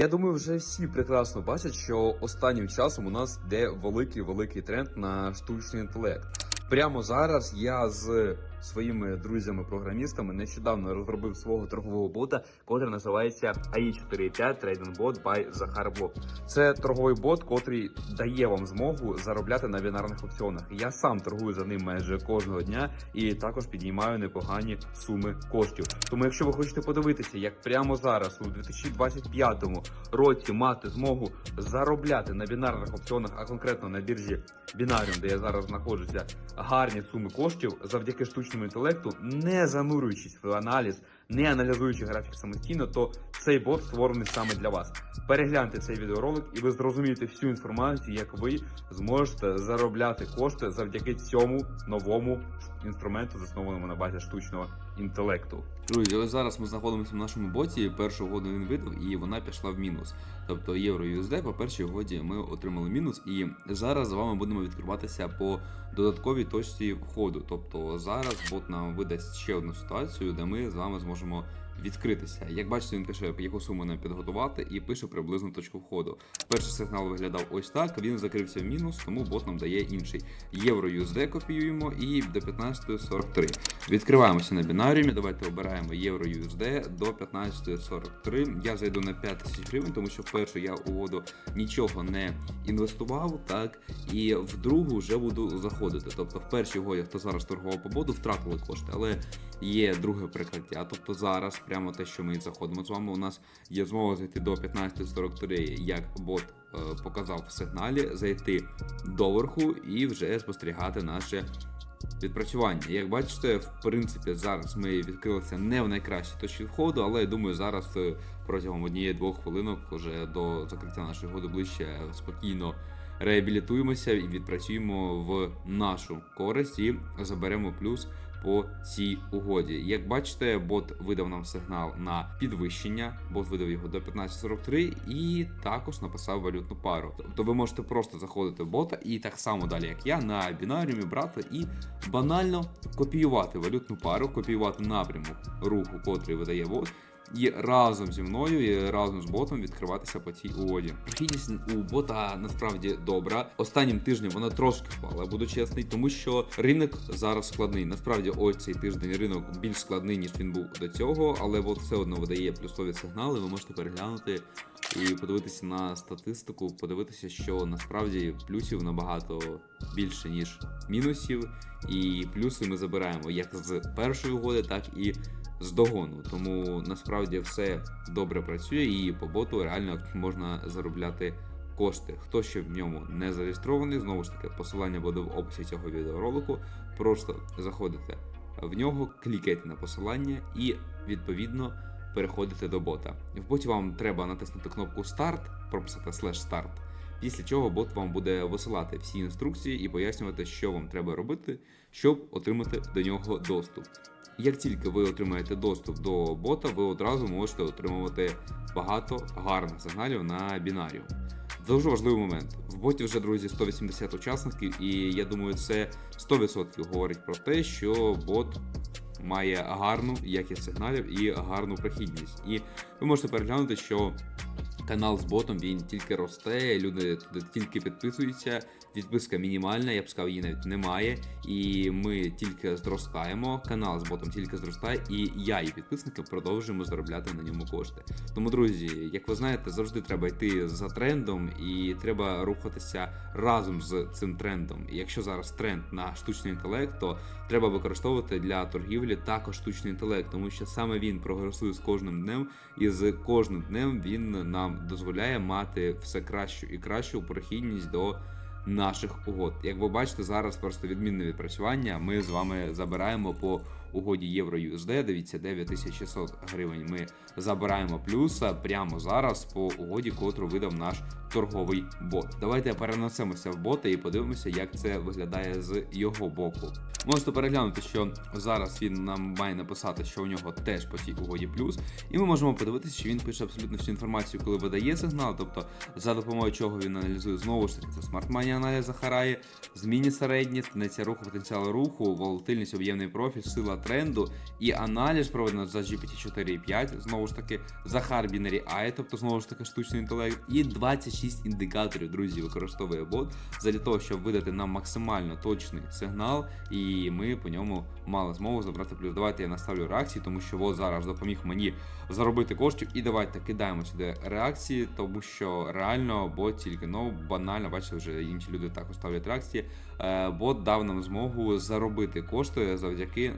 Я думаю, вже всі прекрасно бачать, що останнім часом у нас йде великий великий тренд на штучний інтелект. Прямо зараз я з своїми друзями-програмістами нещодавно розробив свого торгового бота, котрий називається AI45 Trading Bot by Захар Це торговий бот, котрий дає вам змогу заробляти на бінарних опціонах. Я сам торгую за ним майже кожного дня і також піднімаю непогані суми коштів. Тому, якщо ви хочете подивитися, як прямо зараз, у 2025 році, мати змогу заробляти на бінарних опціонах, а конкретно на біржі Binarium, де я зараз знаходжуся, гарні суми коштів завдяки штучному інтелекту, не занурюючись в аналіз, не аналізуючи графік самостійно, то цей бот створений саме для вас. Перегляньте цей відеоролик, і ви зрозумієте всю інформацію, як ви зможете заробляти кошти завдяки цьому новому інструменту, заснованому на базі штучного інтелекту. Друзі, ось зараз ми знаходимося в нашому боті. Першу угоду він видав, і вона пішла в мінус. Тобто євро USD по першій угоді ми отримали мінус, і зараз з вами будемо відкриватися по додатковій точці входу. Тобто зараз бот нам видасть ще одну ситуацію, де ми з вами зможемо відкритися. Як бачите, він пише, яку суму нам підготувати, і пише приблизну точку входу. Перший сигнал виглядав ось так. Він закрився в мінус, тому бот нам дає інший. Євро USD копіюємо і до 15.43. Відкриваємося на бінаріумі. Давайте обираємо євро USD до 15.43. Я зайду на 5 тисяч гривень, тому що в першу я угоду нічого не інвестував, так і в другу вже буду заходити. Тобто, в першій угоді, хто зараз торгував по боду, втратили кошти, але є друге прикриття. Тобто зараз, прямо те, що ми заходимо з вами, у нас є змога зайти до 15.43, як бот е, показав в сигналі, зайти доверху і вже спостерігати наше відпрацювання. Як бачите, в принципі, зараз ми відкрилися не в найкращій точці входу, але я думаю, зараз е, протягом однієї-двох хвилинок вже до закриття нашої угоди ближче спокійно реабілітуємося і відпрацюємо в нашу користь і заберемо плюс по цій угоді. Як бачите, бот видав нам сигнал на підвищення, бот видав його до 15.43 і також написав валютну пару. Тобто ви можете просто заходити в бота і так само далі, як я, на бінаріумі брати і банально копіювати валютну пару, копіювати напрямок руху, котрий видає бот. І разом зі мною, і разом з ботом відкриватися по цій угоді. Прохідність у бота насправді добра. Останнім тижнем вона трошки впала, буду чесний, тому що ринок зараз складний. Насправді, ось цей тиждень ринок більш складний ніж він був до цього, але бот все одно видає плюсові сигнали. Ви можете переглянути і подивитися на статистику, подивитися, що насправді плюсів набагато більше ніж мінусів. І плюси ми забираємо як з першої угоди, так і з догону. Тому насправді все добре працює і по боту реально можна заробляти кошти. Хто ще в ньому не зареєстрований, знову ж таки, посилання буде в описі цього відеоролику. Просто заходите в нього, клікайте на посилання і відповідно переходите до бота. В боті вам треба натиснути кнопку старт, прописати слеш старт. Після чого бот вам буде висилати всі інструкції і пояснювати, що вам треба робити, щоб отримати до нього доступ. Як тільки ви отримаєте доступ до бота, ви одразу можете отримувати багато гарних сигналів на бінаріум. Дуже важливий момент. В боті вже, друзі, 180 учасників, і я думаю, це 100% говорить про те, що бот має гарну якість сигналів і гарну прохідність. І ви можете переглянути, що канал з ботом він тільки росте, люди туди тільки підписуються. Відписка мінімальна, я б сказав, її навіть немає. І ми тільки зростаємо. Канал з ботом тільки зростає, і я і підписники продовжуємо заробляти на ньому кошти. Тому, друзі, як ви знаєте, завжди треба йти за трендом, і треба рухатися разом з цим трендом. І якщо зараз тренд на штучний інтелект, то треба використовувати для торгівлі також штучний інтелект, тому що саме він прогресує з кожним днем, і з кожним днем він нам дозволяє мати все кращу і кращу прохідність до наших угод. Як ви бачите, зараз просто відмінне відпрацювання. Ми з вами забираємо по угоді євро USD. Дивіться, 9600 гривень. Ми забираємо плюса прямо зараз по угоді, котру видав наш торговий бот. Давайте перенесемося в бота і подивимося, як це виглядає з його боку. Можете переглянути, що зараз він нам має написати, що у нього теж по цій угоді плюс, і ми можемо подивитися, що він пише абсолютно всю інформацію, коли видає сигнал, тобто за допомогою чого він аналізує знову ж таки це смарт-мані аналіз Захарає, зміни середні, тенденція руху, потенціал руху, волатильність, об'ємний профіль, сила тренду, і аналіз проведено за GPT 4.5, знову ж таки, за Hard Binary AI, тобто знову ж таки штучний інтелект, і 26 індикаторів, друзі, використовує бот для того, щоб видати нам максимально точний сигнал, і ми по ньому мали змогу забрати плюс. Давайте я наставлю реакції, тому що бот зараз допоміг мені заробити коштів. І давайте кидаємо сюди реакції, тому що реально бот тільки ну банально, бачите, вже інші люди також ставлять реакції. Е, Бот дав нам змогу заробити кошти завдяки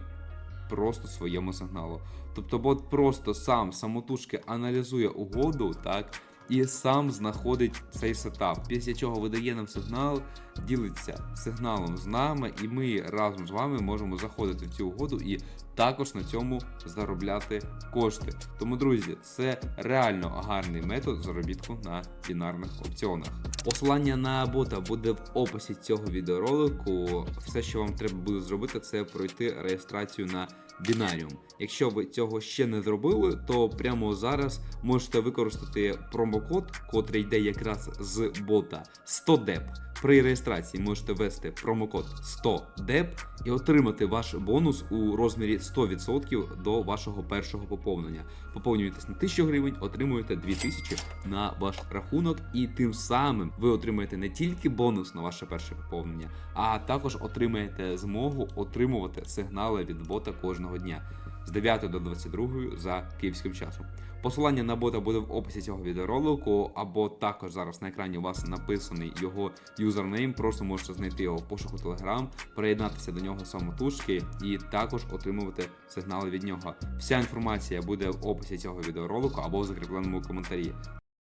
просто своєму сигналу. Тобто бот просто сам самотужки аналізує угоду, так. І сам знаходить цей сетап, після чого видає нам сигнал, ділиться сигналом з нами, і ми разом з вами можемо заходити в цю угоду і також на цьому заробляти кошти. Тому, друзі, це реально гарний метод заробітку на бінарних опціонах. Посилання на бота буде в описі цього відеоролику. Все, що вам треба буде зробити, це пройти реєстрацію на Binarium. Якщо ви цього ще не зробили, то прямо зараз можете використати промокод, котрий йде якраз з бота 100DEP. При реєстрації можете ввести промокод 100DEP і отримати ваш бонус у розмірі 100% до вашого першого поповнення. Поповнюєтесь на 1000 гривень, отримуєте 2000 на ваш рахунок, і тим самим ви отримаєте не тільки бонус на ваше перше поповнення, а також отримаєте змогу отримувати сигнали від бота кожного дня з 9 до 22 за київським часом. Посилання на бота буде в описі цього відеоролику, або також зараз на екрані у вас написаний його юзернейм. Просто можете знайти його в пошуку Telegram, приєднатися до нього самотужки і також отримувати сигнали від нього. Вся інформація буде в описі цього відеоролику або в закріпленому коментарі.